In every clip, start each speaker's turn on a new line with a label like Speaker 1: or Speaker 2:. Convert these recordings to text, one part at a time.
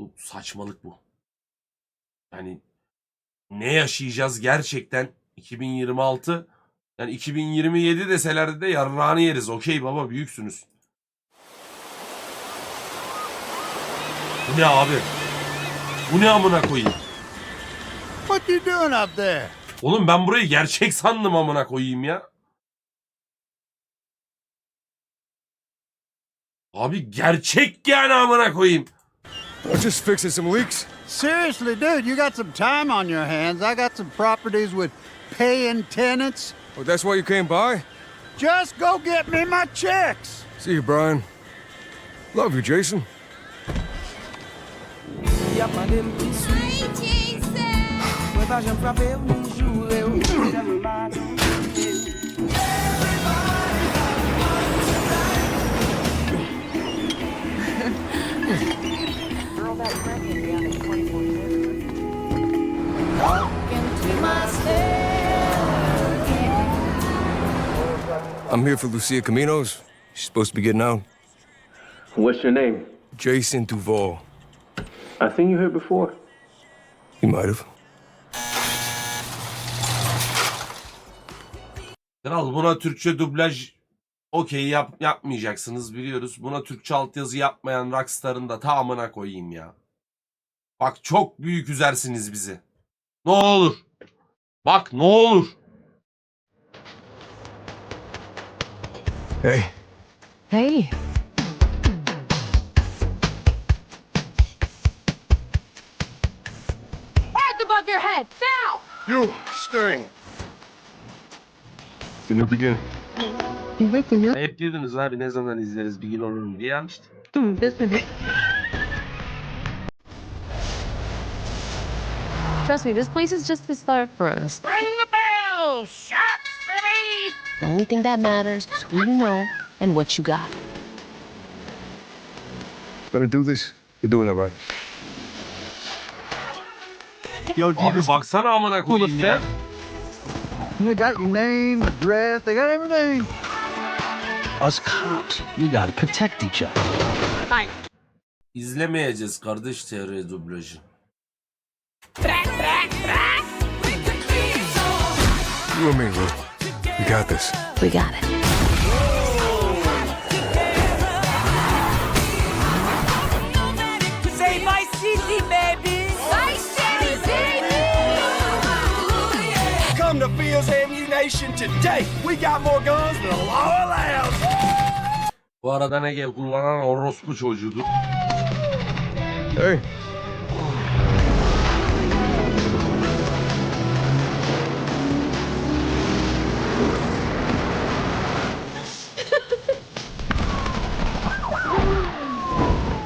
Speaker 1: bu saçmalık bu. Yani ne yaşayacağız gerçekten 2026 yani 2027 deselerdi de yarrağını yeriz. Okey baba büyüksünüz. Bu ne abi? Bu ne amına koyayım?
Speaker 2: What you doing up there?
Speaker 1: Oğlum ben burayı gerçek sandım amına koyayım ya. Abi gerçek yani amına koyayım.
Speaker 3: I'm just fixing some leaks.
Speaker 2: Seriously, dude, you got some time on your hands. I got some properties with paying tenants.
Speaker 3: Oh, that's why you came by?
Speaker 2: Just go get me my checks.
Speaker 3: See you, Brian. Love you, Jason.
Speaker 4: A pandeiro que
Speaker 5: Hi, Jason!
Speaker 3: I'm here for Lucia Caminos. She's supposed to be getting out.
Speaker 6: What's your name?
Speaker 3: Jason Duval.
Speaker 6: I seen you here before.
Speaker 3: You might have.
Speaker 1: Kral buna Türkçe dublaj okey yap, yapmayacaksınız biliyoruz. Buna Türkçe altyazı yapmayan Rockstar'ın da tamamına koyayım ya. Bak çok büyük üzersiniz bizi. Ne olur. Bak ne olur.
Speaker 3: Hey,
Speaker 7: Hey. Hands above your head, now!
Speaker 3: you, Sting. In the beginning.
Speaker 1: Hep diyordunuz abi ne zaman izleriz bir gün olur mu diye işte.
Speaker 7: Trust me, this place is just the start for us. Ring the bell! Shots released! The only thing that matters is who you know and what you got.
Speaker 3: Better do this. You're doing it right.
Speaker 2: Yo,
Speaker 1: Abi baksana amına koyayım ya.
Speaker 2: they got your name, address, they got everything.
Speaker 8: Us cops, we gotta protect each other.
Speaker 1: İzlemeyeceğiz kardeş TR dublajı.
Speaker 3: You and me, Luke. We got this.
Speaker 7: We got it.
Speaker 4: Say my city, baby.
Speaker 5: Vice City!
Speaker 9: Come to Fields Ammunition today. We got more guns than the law allows.
Speaker 1: Bu arada ne kullanan orospu çocuğudur.
Speaker 3: Hey.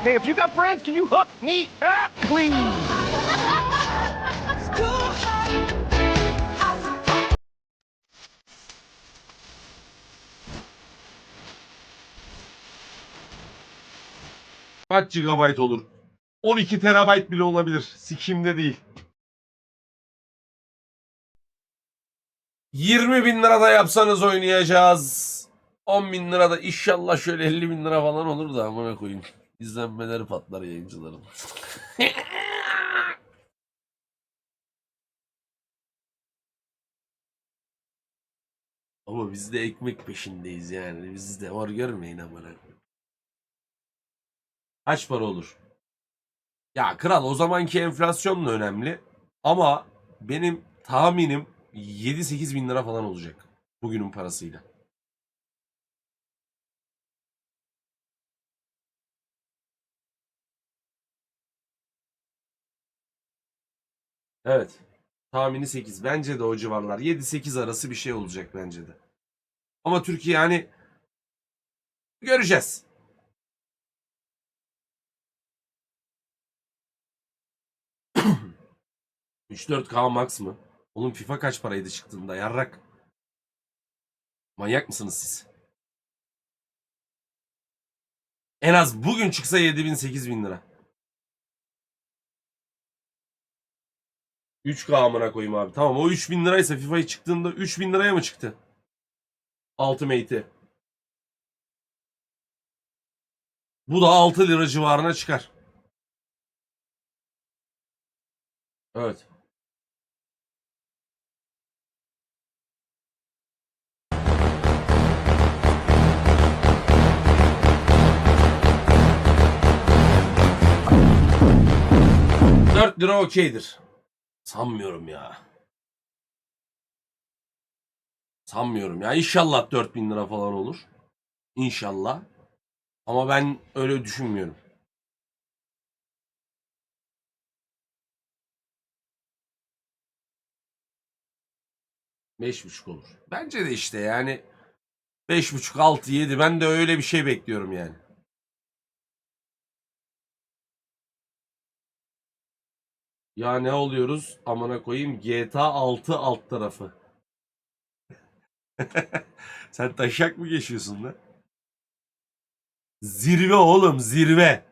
Speaker 9: Hey, if you got friends, can you hook me up, please?
Speaker 1: Kaç GB olur? 12 TB bile olabilir. Sikimde değil. 20 bin lira da yapsanız oynayacağız. 10 bin lira da inşallah şöyle 50 bin lira falan olur da amına koyayım. İzlenmeleri patlar yayıncıların. Ama biz de ekmek peşindeyiz yani. Biz de var görmeyin amına. Kaç para olur? Ya kral o zamanki enflasyon da önemli. Ama benim tahminim 7-8 bin lira falan olacak. Bugünün parasıyla. Evet. Tahmini 8. Bence de o civarlar. 7-8 arası bir şey olacak bence de. Ama Türkiye yani göreceğiz. 3-4K max mı? Oğlum FIFA kaç paraydı çıktığında yarrak. Manyak mısınız siz? En az bugün çıksa 7000 8000 lira. 3K amına koyayım abi. Tamam o 3000 liraysa FIFA'yı çıktığında 3000 liraya mı çıktı? Ultimate'i. Bu da 6 lira civarına çıkar. Evet. Dört lira okeydir. Sanmıyorum ya. Sanmıyorum ya. İnşallah 4000 lira falan olur. İnşallah. Ama ben öyle düşünmüyorum. Beş buçuk olur. Bence de işte yani beş buçuk, altı, yedi. Ben de öyle bir şey bekliyorum yani. Ya ne oluyoruz? Amına koyayım GTA 6 alt tarafı. Sen taşak mı geçiyorsun lan? Zirve oğlum zirve.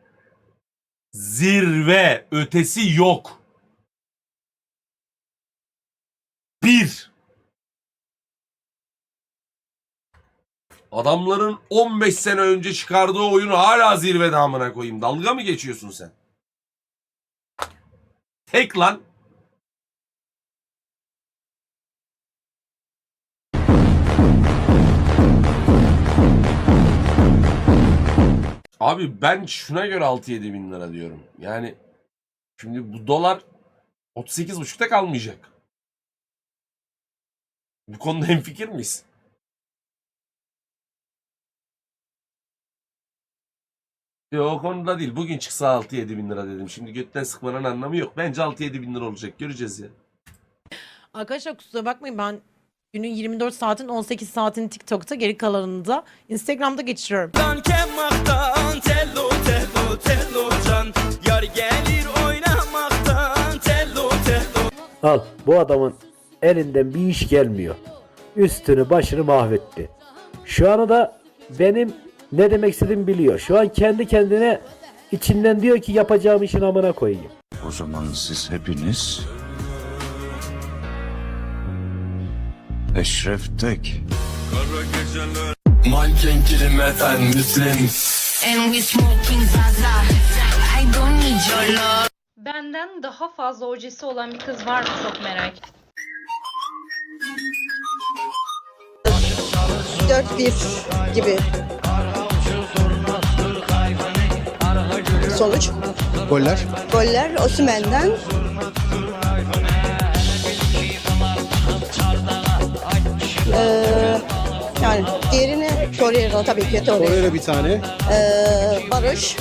Speaker 1: Zirve. Ötesi yok. Bir. Adamların 15 sene önce çıkardığı oyun hala zirvede amına koyayım. Dalga mı geçiyorsun sen? Tek lan. Abi ben şuna göre 6-7 bin lira diyorum. Yani şimdi bu dolar 38.5'ta kalmayacak. Bu konuda hemfikir miyiz? Yok o konuda değil. Bugün çıksa 6-7 bin lira dedim. Şimdi götten sıkmanın anlamı yok. Bence 6-7 bin lira olacak. Göreceğiz ya.
Speaker 10: Arkadaşlar kusura bakmayın ben günün 24 saatin 18 saatini TikTok'ta geri kalanını da Instagram'da geçiriyorum.
Speaker 8: Al bu adamın elinden bir iş gelmiyor. Üstünü başını mahvetti. Şu anda da benim ne demek istediğimi biliyor. Şu an kendi kendine içinden diyor ki yapacağım işin amına koyayım.
Speaker 11: O zaman siz hepiniz Eşref Tek
Speaker 9: Manken kilim efendisin
Speaker 5: And we smoking Zaza. I don't need your love.
Speaker 7: Benden daha fazla ojesi olan bir kız var mı çok merak
Speaker 10: 4-1 gibi. Sonuç?
Speaker 2: Goller.
Speaker 10: Goller Osimhen'den. Ee, yani diğerini Torreira tabii ki Torreira.
Speaker 2: bir tane.
Speaker 10: Ee, Barış.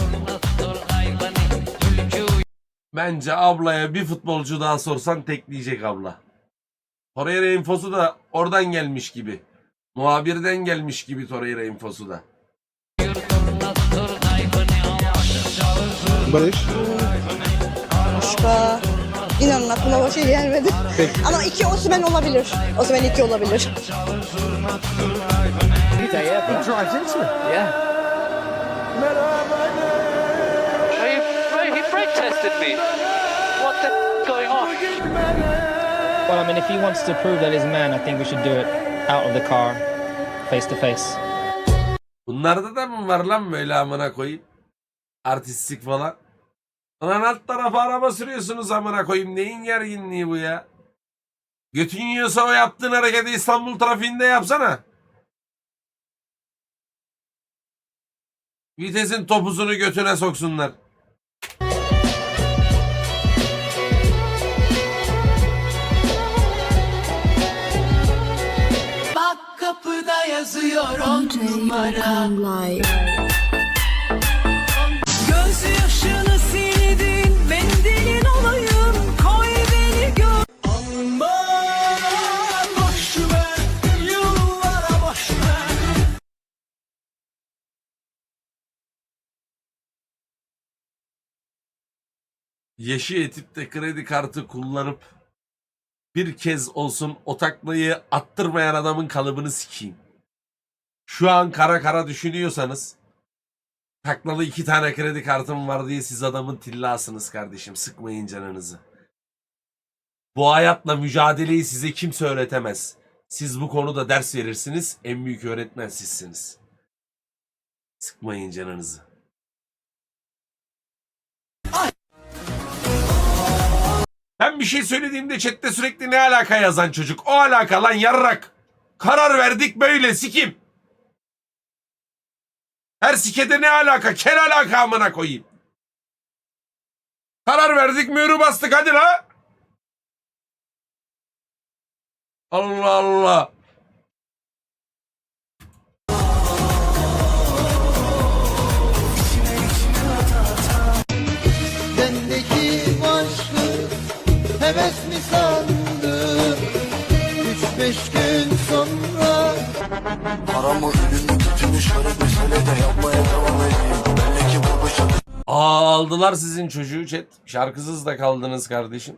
Speaker 1: Bence ablaya bir futbolcu daha sorsan tekleyecek abla. Torreira infosu da oradan gelmiş gibi. Muhabirden gelmiş gibi Torreira infosu da.
Speaker 2: Barış.
Speaker 10: Başka inanın aklıma bir şey gelmedi. Ama iki Osimhen olabilir. Osimhen iki olabilir.
Speaker 4: Well, I mean, if he wants to prove that he's a man, I think we should do it out of the car, face to face.
Speaker 1: Bunlarda da mı var lan böyle amına koyayım? Artistik falan. Lan alt tarafa araba sürüyorsunuz amına koyayım. Neyin gerginliği bu ya? Götün yiyorsa o yaptığın hareketi İstanbul trafiğinde yapsana. Vitesin topuzunu götüne soksunlar.
Speaker 4: Bak kapıda yazıyor on numara.
Speaker 1: Yaşı yetip de kredi kartı kullanıp bir kez olsun o taklayı attırmayan adamın kalıbını sikeyim. Şu an kara kara düşünüyorsanız taklalı iki tane kredi kartım var diye siz adamın tillasınız kardeşim. Sıkmayın canınızı. Bu hayatla mücadeleyi size kimse öğretemez. Siz bu konuda ders verirsiniz. En büyük öğretmen sizsiniz. Sıkmayın canınızı. Ben bir şey söylediğimde chatte sürekli ne alaka yazan çocuk. O alaka lan yarrak. Karar verdik böyle sikim. Her sikede ne alaka? Kel alaka amına koyayım. Karar verdik mührü bastık hadi la. Allah Allah.
Speaker 9: Heves mi sandın? Üç beş gün sonra Paramı ürünü tutmuş garip mesele de yapmaya devam edeyim Belli ki bu bıçak
Speaker 1: Aa, aldılar sizin çocuğu chat. Şarkısız da kaldınız kardeşim.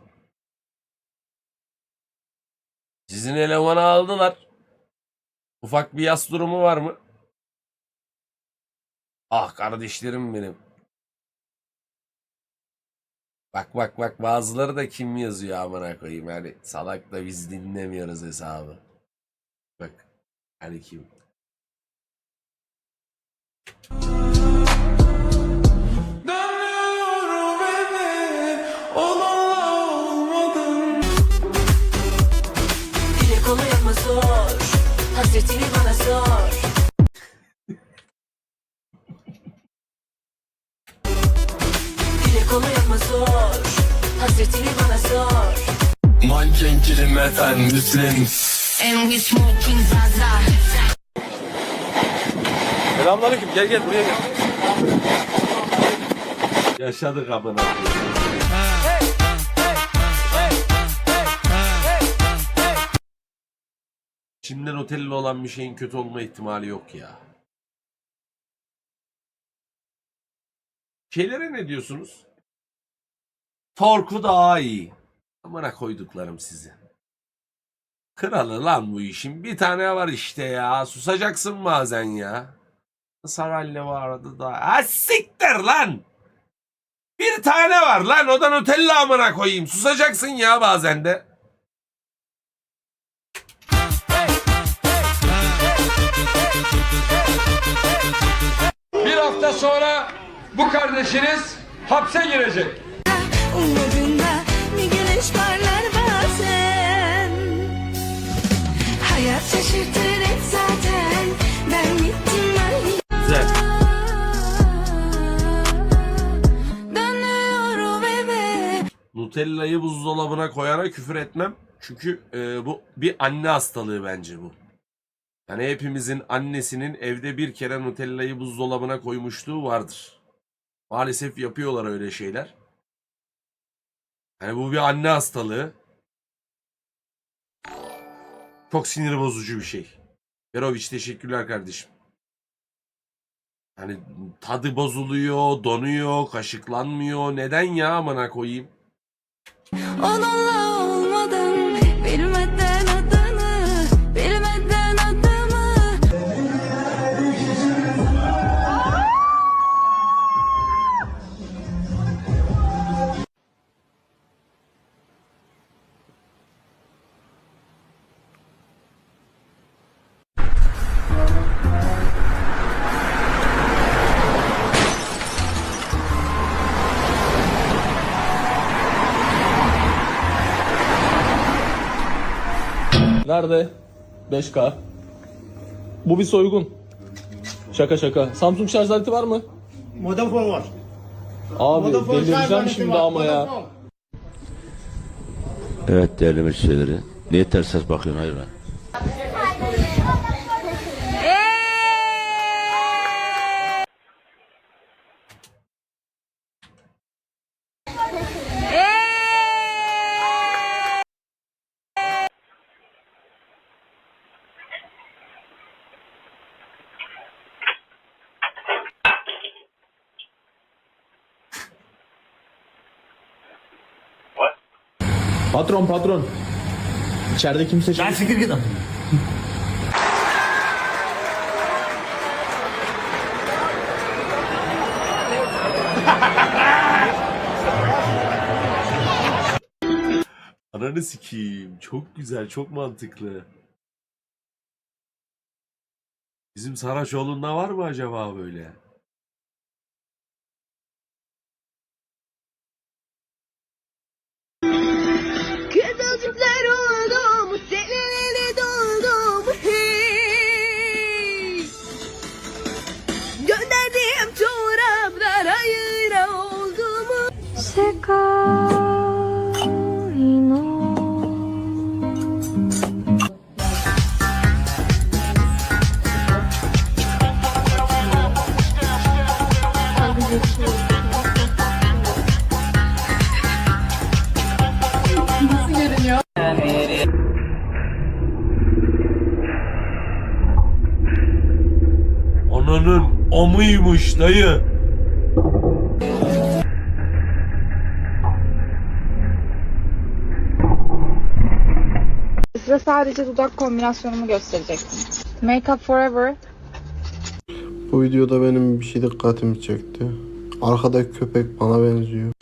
Speaker 1: Sizin elemanı aldılar. Ufak bir yas durumu var mı? Ah kardeşlerim benim. Bak bak bak bazıları da kim yazıyor amına koyayım yani salak da biz dinlemiyoruz hesabı. Bak hani kim?
Speaker 5: Hasretini bana sor Hasretini bana sor
Speaker 9: Manken kilim efendisin
Speaker 5: And we smoking zaza
Speaker 9: Selamünaleyküm gel gel buraya gel
Speaker 1: Yaşadık amına. Şimdiden otelli olan bir şeyin kötü olma ihtimali yok ya. Şeylere ne diyorsunuz? Torku daha iyi. Amına koyduklarım sizi. Kralı lan bu işin. Bir tane var işte ya. Susacaksın bazen ya. Sarayla vardı da. Siktir lan. Bir tane var lan odan Nutella amına koyayım. Susacaksın ya bazen de.
Speaker 9: Bir hafta sonra bu kardeşiniz hapse girecek
Speaker 5: Umudunda bir güneş parlar bazen Hayat şaşırtır hep zaten Ben bittim ben
Speaker 1: Güzel.
Speaker 5: Dönüyorum eve
Speaker 1: Nutella'yı buzdolabına koyana küfür etmem. Çünkü e, bu bir anne hastalığı bence bu. Yani hepimizin annesinin evde bir kere Nutella'yı buzdolabına koymuşluğu vardır. Maalesef yapıyorlar öyle şeyler. Yani bu bir anne hastalığı. Çok sinir bozucu bir şey. Verovic teşekkürler kardeşim. Hani tadı bozuluyor, donuyor, kaşıklanmıyor. Neden ya amına koyayım?
Speaker 5: Onunla
Speaker 4: Nerede? 5K. Bu bir soygun. Şaka şaka. Samsung şarj aleti var mı?
Speaker 9: Vodafone var
Speaker 4: Abi delireceğim şimdi ama ya.
Speaker 11: Evet değerli müşterileri. Niye ters ses bakıyorsun hayır
Speaker 4: Patron patron. İçeride kimse Ben sikir gidin.
Speaker 1: Ananı sikeyim. Çok güzel, çok mantıklı. Bizim Saraçoğlu'nda var mı acaba böyle? Dayı.
Speaker 7: Size sadece dudak kombinasyonumu gösterecektim. Make up forever.
Speaker 9: Bu videoda benim bir şey dikkatimi çekti. Arkadaki köpek bana benziyor.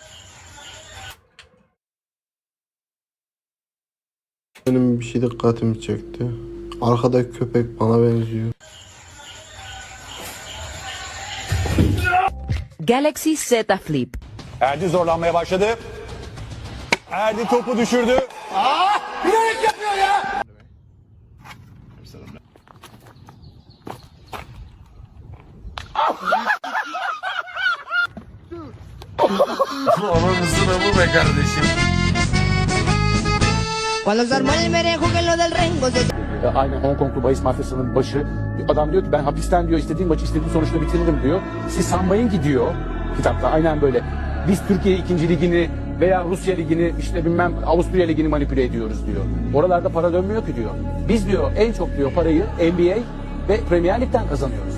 Speaker 9: Benim bir şey dikkatimi çekti. Arkadaki köpek bana benziyor.
Speaker 7: Galaxy Z Flip.
Speaker 3: Erdi zorlanmaya başladı. Erdi topu düşürdü.
Speaker 1: Ananızın amı be kardeşim.
Speaker 9: Cuando se armó el merenjo que lo del rengo se
Speaker 4: Aynen Hong Konglu bahis mafyasının başı. Adam diyor ki ben hapisten diyor istediğim maçı istediğim sonuçta bitiririm diyor. Siz sanmayın ki diyor kitapta aynen böyle. Biz Türkiye ikinci ligini veya Rusya ligini işte bilmem Avusturya ligini manipüle ediyoruz diyor. Oralarda para dönmüyor ki diyor. Biz diyor en çok diyor parayı NBA ve Premier Lig'den kazanıyoruz.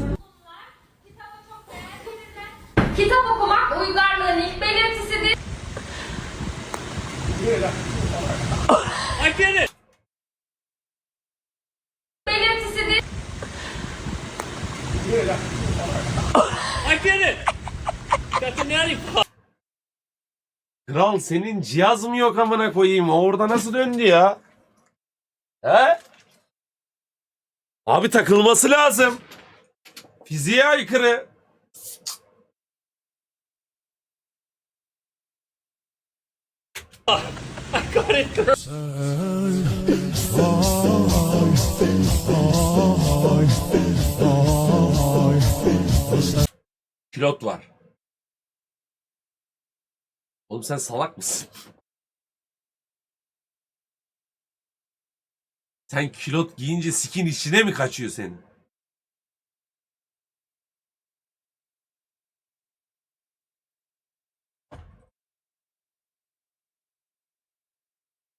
Speaker 1: Kral senin cihaz mı yok amına koyayım? Orada nasıl döndü ya? He? Abi takılması lazım. Fiziğe aykırı. Pilot var. Oğlum sen salak mısın? Sen kilot giyince skin içine mi kaçıyor senin?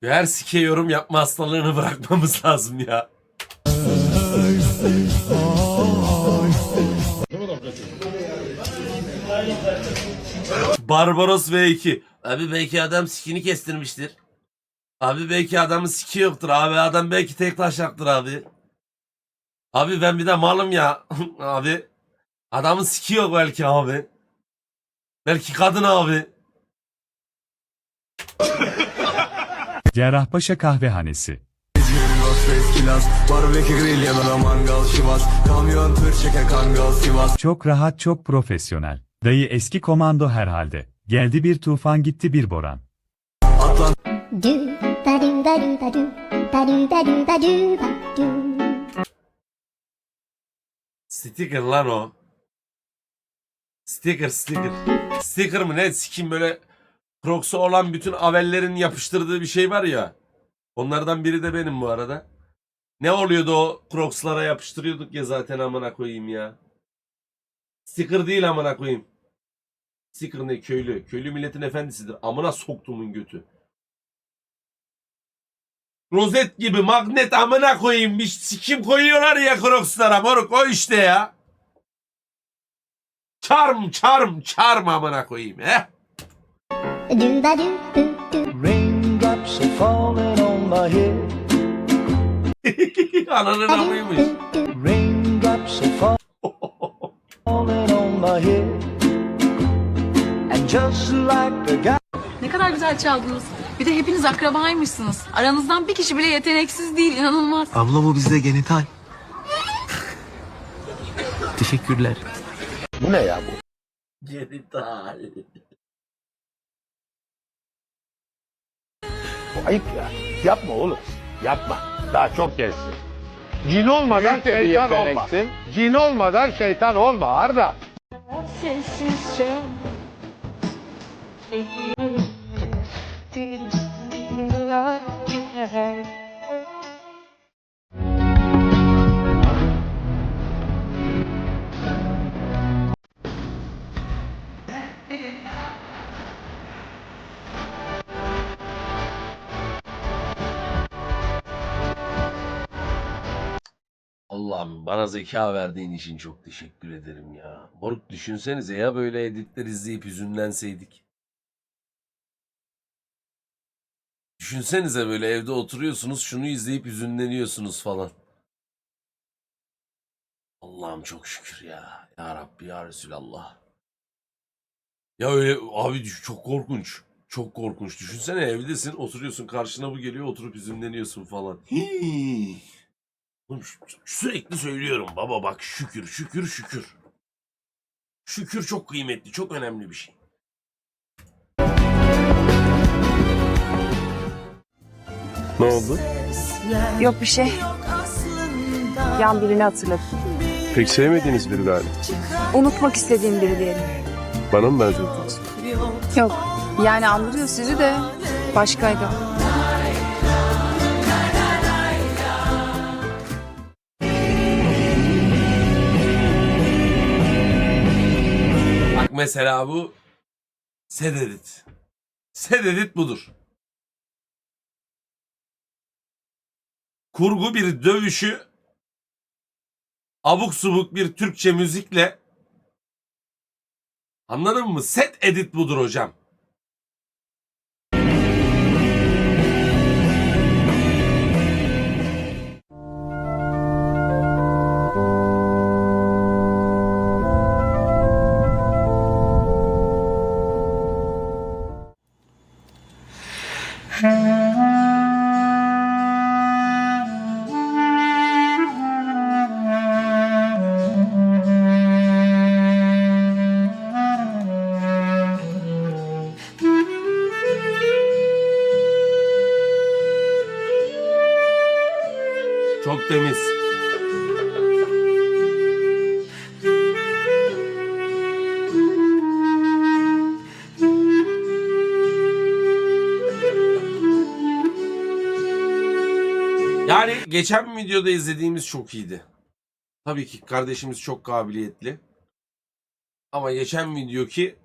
Speaker 1: Her sike yorum yapma hastalığını bırakmamız lazım ya. Barbaros V2. Abi belki adam sikini kestirmiştir. Abi belki adamın siki yoktur abi. Adam belki tek taşaktır abi. Abi ben bir de malım ya. abi. Adamın siki yok belki abi. Belki kadın abi.
Speaker 12: Cerrahpaşa Kahvehanesi Çok rahat çok profesyonel. Dayı eski komando herhalde. Geldi bir tufan gitti bir boran.
Speaker 1: Sticker lan o. Sticker sticker. Sticker mı ne sikim böyle Crocs'u olan bütün avellerin yapıştırdığı bir şey var ya. Onlardan biri de benim bu arada. Ne oluyordu o Crocs'lara yapıştırıyorduk ya zaten amına koyayım ya. Sticker değil amına koyayım. Sticker ne köylü. Köylü milletin efendisidir. Amına soktumun götü. Rozet gibi magnet amına koyayım. Bir sikim koyuyorlar ya Crocs'lara moruk o işte ya. Charm charm charm amına koyayım he.
Speaker 9: Raindrops are falling on my head
Speaker 1: Ananın amıymış.
Speaker 9: Raindrops are falling
Speaker 7: Ne kadar güzel çaldınız. Bir de hepiniz akrabaymışsınız. Aranızdan bir kişi bile yeteneksiz değil. inanılmaz.
Speaker 9: Abla bu bizde genital Teşekkürler
Speaker 3: Bu ne ya bu?
Speaker 1: Genital.
Speaker 3: Bu ayıp ya. Yapma oğlum. Yapma. Daha çok gelsin. Cin olmadan şeytan olma. Cin olmadan şeytan olma Arda.
Speaker 5: Sessizce
Speaker 1: Allah'ım bana zeka verdiğin için çok teşekkür ederim ya. Moruk düşünsenize ya böyle editler izleyip hüzünlenseydik. Düşünsenize böyle evde oturuyorsunuz şunu izleyip hüzünleniyorsunuz falan. Allah'ım çok şükür ya. Ya Rabbi ya Resulallah. Ya öyle abi çok korkunç. Çok korkunç. Düşünsene evdesin oturuyorsun karşına bu geliyor oturup hüzünleniyorsun falan. Hii. Oğlum Sürekli söylüyorum baba bak şükür şükür şükür. Şükür çok kıymetli çok önemli bir şey.
Speaker 6: Ne oldu?
Speaker 7: Yok bir şey. Yan birini hatırladım.
Speaker 6: Pek sevmediğiniz biri galiba.
Speaker 7: Unutmak istediğim biri diyelim.
Speaker 6: Bana mı benzettiniz?
Speaker 7: Yok. Yani andırıyor sizi de başkaydı.
Speaker 1: Mesela bu Sededit. Sededit budur. Kurgu bir dövüşü abuk subuk bir Türkçe müzikle anladın mı? Set edit budur hocam. Çok geçen videoda izlediğimiz çok iyiydi. Tabii ki kardeşimiz çok kabiliyetli. Ama geçen video ki